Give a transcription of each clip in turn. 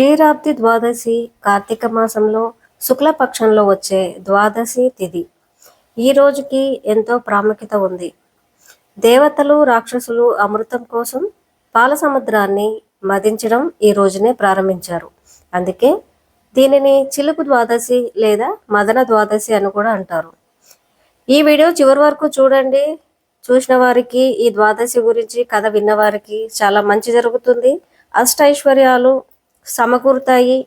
క్షీరాబ్ది ద్వాదశి కార్తీక మాసంలో శుక్లపక్షంలో వచ్చే ద్వాదశి తిథి ఈ రోజుకి ఎంతో ప్రాముఖ్యత ఉంది. దేవతలు రాక్షసులు అమృతం కోసం పాల సముద్రాన్ని మదించడం ఈ రోజునే ప్రారంభించారు. అందుకే దీనిని చిలుకు ద్వాదశి లేదా మదన ద్వాదశి అని కూడా అంటారు. ఈ వీడియో చివరి వరకు చూడండి. చూసిన వారికి ఈ ద్వాదశి గురించి కథ విన్న వారికి చాలా మంచి జరుగుతుంది. అష్టైశ్వర్యాలు సమకూరుతాయి.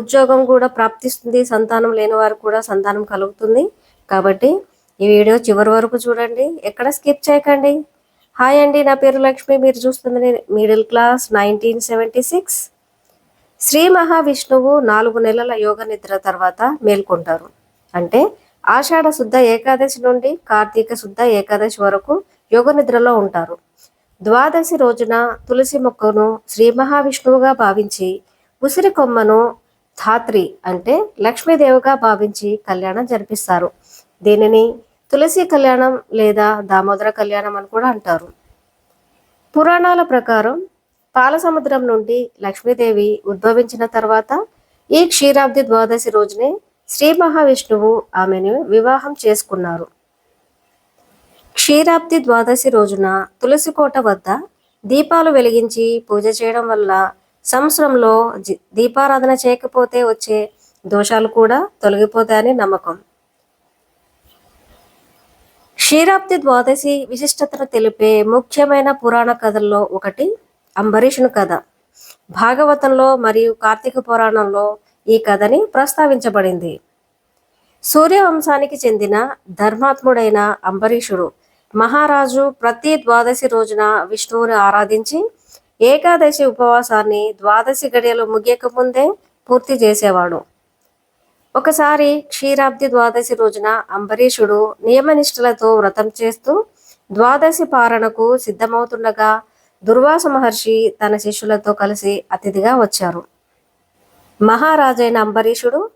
ఉద్యోగం కూడా ప్రాప్తిస్తుంది. సంతానం లేని వారు కూడా సంతానం కలుగుతుంది. కాబట్టి ఈ వీడియో చివరి వరకు చూడండి. ఎక్కడ స్కిప్ చేయకండి. హాయ్ అండి. నా పేరు లక్ష్మి. మీరు చూస్తుంది middle class nineteen seventy six. Shri Mahavishnu నాలుగు నెలల యోగ నిద్ర తర్వాత మేల్కొంటారు. అంటే ఆషాఢ శుద్ధ ఏకాదశి నుండి కార్తీక శుద్ధ ఏకాదశి వరకు యోగ నిద్రలో ఉంటారు. ద్వాదశి రోజున తులసి మొక్కను శ్రీ మహావిష్ణువుగా భావించి ఉసిరి కొమ్మను ధాత్రి అంటే లక్ష్మీదేవిగా భావించి కళ్యాణం జరిపిస్తారు. దీనిని తులసి కళ్యాణం లేదా దామోదర కళ్యాణం అని కూడా అంటారు. పురాణాల ప్రకారం పాలసముద్రం నుండి లక్ష్మీదేవి ఉద్భవించిన తర్వాత ఈ క్షీరాబ్ది ద్వాదశి రోజునే శ్రీ మహావిష్ణువు ఆమెను వివాహం చేసుకున్నారు. క్షీరాబ్ది ద్వాదశి రోజున తులసి కోట వద్ద దీపాలు వెలిగించి పూజ చేయడం వల్ల సంవత్సరంలో దీపారాధన చేయకపోతే వచ్చే దోషాలు కూడా తొలగిపోతాయని నమ్మకం. క్షీరాబ్ది ద్వాదశి విశిష్టతను తెలిపే ముఖ్యమైన పురాణ కథల్లో ఒకటి అంబరీషుని కథ. భాగవతంలో మరియు కార్తీక పురాణంలో ఈ కథని ప్రస్తావించబడింది. సూర్యవంశానికి చెందిన ధర్మాత్ముడైన అంబరీషుడు మహారాజు ప్రతి ద్వాదశి రోజున విష్ణువుని ఆరాధించి ఏకాదశి ఉపవాసాన్ని ద్వాదశి గడియలు ముగియకముందే పూర్తి చేసేవాడు. ఒకసారి క్షీరాబ్ది ద్వాదశి రోజున అంబరీషుడు నియమనిష్టలతో వ్రతం చేస్తూ ద్వాదశి పారణకు సిద్ధమవుతుండగా దుర్వాస మహర్షి తన శిష్యులతో కలిసి అతిథిగా వచ్చారు. మహారాజైన అంబరీషుడు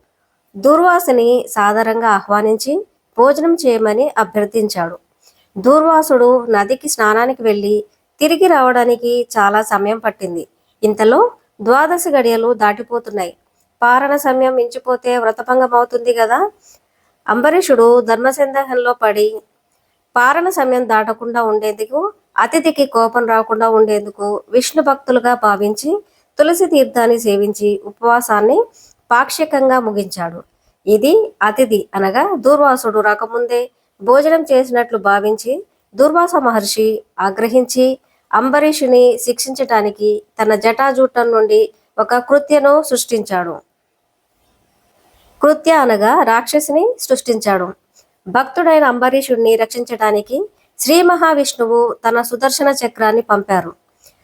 దూర్వాసుని సాదరంగా ఆహ్వానించి భోజనం చేయమని అభ్యర్థించాడు. దూర్వాసుడు నదికి స్నానానికి వెళ్ళి తిరిగి రావడానికి చాలా సమయం పట్టింది. ఇంతలో ద్వాదశి గడియలు దాటిపోతున్నాయి. పారణ సమయం మించిపోతే వ్రతభంగం అవుతుంది కదా? అంబరీషుడు ధర్మసందేహంలో పడి పారణ సమయం దాటకుండా ఉండేందుకు అతిథికి కోపం రాకుండా ఉండేందుకు విష్ణు భక్తులుగా భావించి తులసి తీర్థాన్ని సేవించి ఉపవాసాన్ని పాక్షికంగా ముగించాడు. ఇది అతిథి అనగా దూర్వాసుడు రాకముందే భోజనం చేసినట్లు భావించి దూర్వాస మహర్షి ఆగ్రహించి అంబరీషుని శిక్షించటానికి తన జటాజూటం నుండి ఒక కృత్యను సృష్టించాడు. కృత్య అనగా రాక్షసిని సృష్టించాడు. భక్తుడైన అంబరీషుడిని రక్షించడానికి శ్రీ మహావిష్ణువు తన సుదర్శన చక్రాన్ని పంపారు.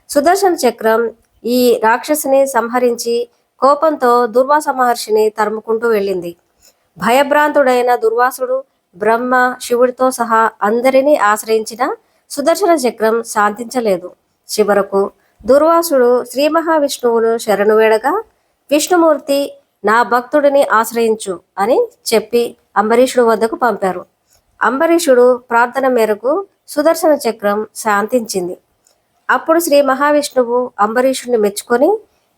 సుదర్శన చక్రం ఈ రాక్షసిని సంహరించి కోపంతో దుర్వాస మహర్షిని తరుముకుంటూ వెళ్ళింది. భయభ్రాంతుడైన దుర్వాసుడు బ్రహ్మ శివుడితో సహా అందరినీ ఆశ్రయించిన సుదర్శన చక్రం శాంతించలేదు చివరకు దుర్వాసుడు శ్రీ మహావిష్ణువును శరణు వేడగా విష్ణుమూర్తి నా భక్తుడిని ఆశ్రయించు అని చెప్పి అంబరీషుడు వద్దకు పంపారు. అంబరీషుడు ప్రార్థన మేరకు సుదర్శన చక్రం శాంతించింది. అప్పుడు శ్రీ మహావిష్ణువు అంబరీషుడిని మెచ్చుకొని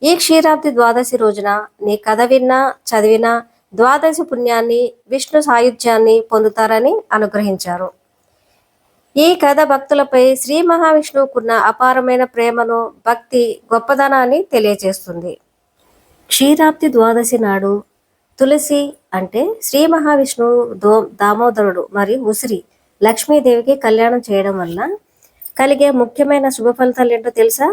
ఈ క్షీరాబ్ది ద్వాదశి రోజున నీ కథ విన్నా చదివినా ద్వాదశి పుణ్యాన్ని విష్ణు సాయుధ్యాన్ని పొందుతారని అనుగ్రహించారు. ఈ కథ భక్తులపై శ్రీ మహావిష్ణువుకున్న అపారమైన ప్రేమను భక్తి గొప్పదనాన్ని తెలియజేస్తుంది. క్షీరాబ్ది ద్వాదశి నాడు తులసి అంటే శ్రీ మహావిష్ణువు దో దామోదరుడు మరియు ఉసిరి లక్ష్మీదేవికి కళ్యాణం చేయడం వల్ల కలిగే ముఖ్యమైన శుభ ఫలితాలు ఏంటో తెలుసా?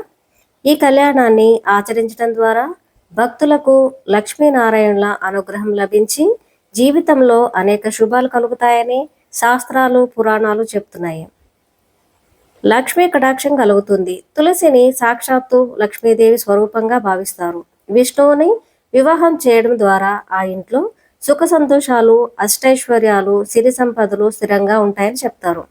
ఈ కళ్యాణాన్ని ఆచరించడం ద్వారా భక్తులకు లక్ష్మీనారాయణుల అనుగ్రహం లభించి జీవితంలో అనేక శుభాలు కలుగుతాయని శాస్త్రాలు పురాణాలు చెప్తున్నాయి. లక్ష్మీ కటాక్షం కలుగుతుంది. తులసిని సాక్షాత్తు లక్ష్మీదేవి స్వరూపంగా భావిస్తారు. విష్ణువుని వివాహం చేయడం ద్వారా ఆ ఇంట్లో సుఖ సంతోషాలు అష్టైశ్వర్యాలు సిరి సంపదలు స్థిరంగా ఉంటాయని చెప్తారు.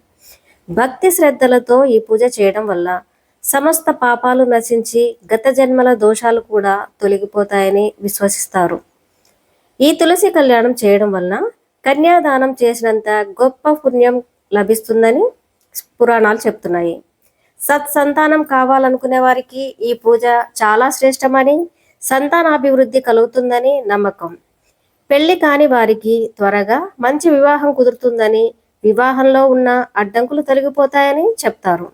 భక్తి శ్రద్ధలతో ఈ పూజ చేయడం వల్ల సమస్త పాపాలు నశించి గత జన్మల దోషాలు కూడా తొలగిపోతాయని విశ్వసిస్తారు. ఈ తులసి కళ్యాణం చేయడం వలన కన్యాదానం చేసినంత గొప్ప పుణ్యం లభిస్తుందని పురాణాలు చెప్తున్నాయి. సత్సంతానం కావాలనుకునే వారికి ఈ పూజ చాలా శ్రేష్టమని సంతానాభివృద్ధి కలుగుతుందని నమ్మకం. పెళ్ళి కాని వారికి త్వరగా మంచి వివాహం కుదురుతుందని వివాహంలో ఉన్న అడ్డంకులు తొలగిపోతాయని చెప్తారు.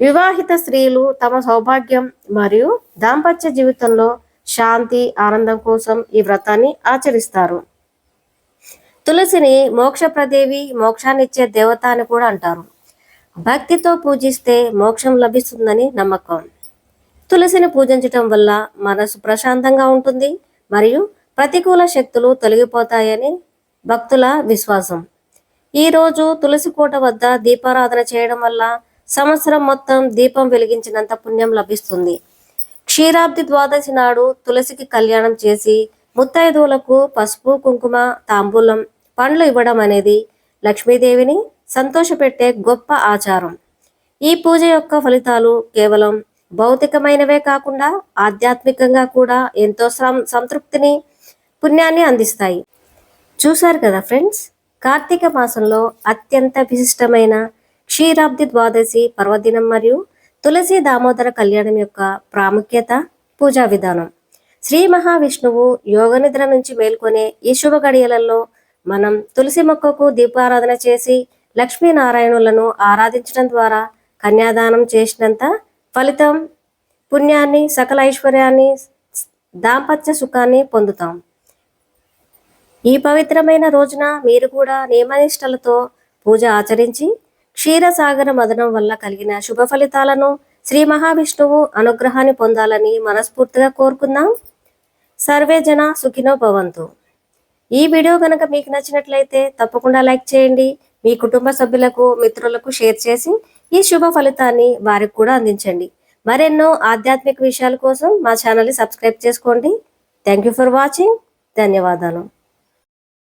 వివాహిత స్త్రీలు తమ సౌభాగ్యం మరియు దాంపత్య జీవితంలో శాంతి ఆనందం కోసం ఈ వ్రతాన్ని ఆచరిస్తారు. తులసిని మోక్షప్రదేవి మోక్షాన్నిచ్చే దేవత అని కూడా అంటారు. భక్తితో పూజిస్తే మోక్షం లభిస్తుందని నమ్మకం. తులసిని పూజించటం వల్ల మనసు ప్రశాంతంగా ఉంటుంది మరియు ప్రతికూల శక్తులు తొలగిపోతాయని భక్తుల విశ్వాసం. ఈ రోజు తులసి కోట వద్ద దీపారాధన చేయడం వల్ల సంవత్సరం మొత్తం దీపం వెలిగించినంత పుణ్యం లభిస్తుంది. క్షీరాబ్ది ద్వాదశి నాడు తులసికి కళ్యాణం చేసి ముత్తైదువులకు పసుపు కుంకుమ తాంబూలం పండ్లు ఇవ్వడం అనేది లక్ష్మీదేవిని సంతోషపెట్టే గొప్ప ఆచారం. ఈ పూజ యొక్క ఫలితాలు కేవలం భౌతికమైనవే కాకుండా ఆధ్యాత్మికంగా కూడా ఎంతో సంతృప్తిని పుణ్యాన్ని అందిస్తాయి. చూశారు కదా ఫ్రెండ్స్? కార్తీక మాసంలో అత్యంత విశిష్టమైన క్షీరాబ్ది ద్వాదశి పర్వదినం మరియు తులసి దామోదర కళ్యాణం యొక్క ప్రాముఖ్యత పూజా విధానం. శ్రీ మహావిష్ణువు యోగనిద్ర నుంచి మేల్కొనే ఈ శుభ గడియలలో మనం తులసి మొక్కకు దీపారాధన చేసి లక్ష్మీనారాయణులను ఆరాధించడం ద్వారా కన్యాదానం చేసినంత ఫలితం పుణ్యాన్ని సకల ఐశ్వర్యాన్ని దాంపత్య సుఖాన్ని పొందుతాం. ఈ పవిత్రమైన రోజున మీరు కూడా నియమనిష్టలతో పూజ ఆచరించి క్షీరసాగర మదనం వల్ల కలిగిన శుభ ఫలితాలను శ్రీ మహావిష్ణువు అనుగ్రహాన్ని పొందాలని మనస్ఫూర్తిగా కోరుకుందాం. సర్వే జన సుఖినో భవంతు. ఈ వీడియో కనుక మీకు నచ్చినట్లయితే తప్పకుండా లైక్ చేయండి. మీ కుటుంబ సభ్యులకు మిత్రులకు షేర్ చేసి ఈ శుభ ఫలితాన్ని వారికి కూడా అందించండి. మరెన్నో ఆధ్యాత్మిక విషయాల కోసం మా ఛానల్ని సబ్స్క్రైబ్ చేసుకోండి. థ్యాంక్ యూ ఫర్ వాచింగ్ ధన్యవాదాలు.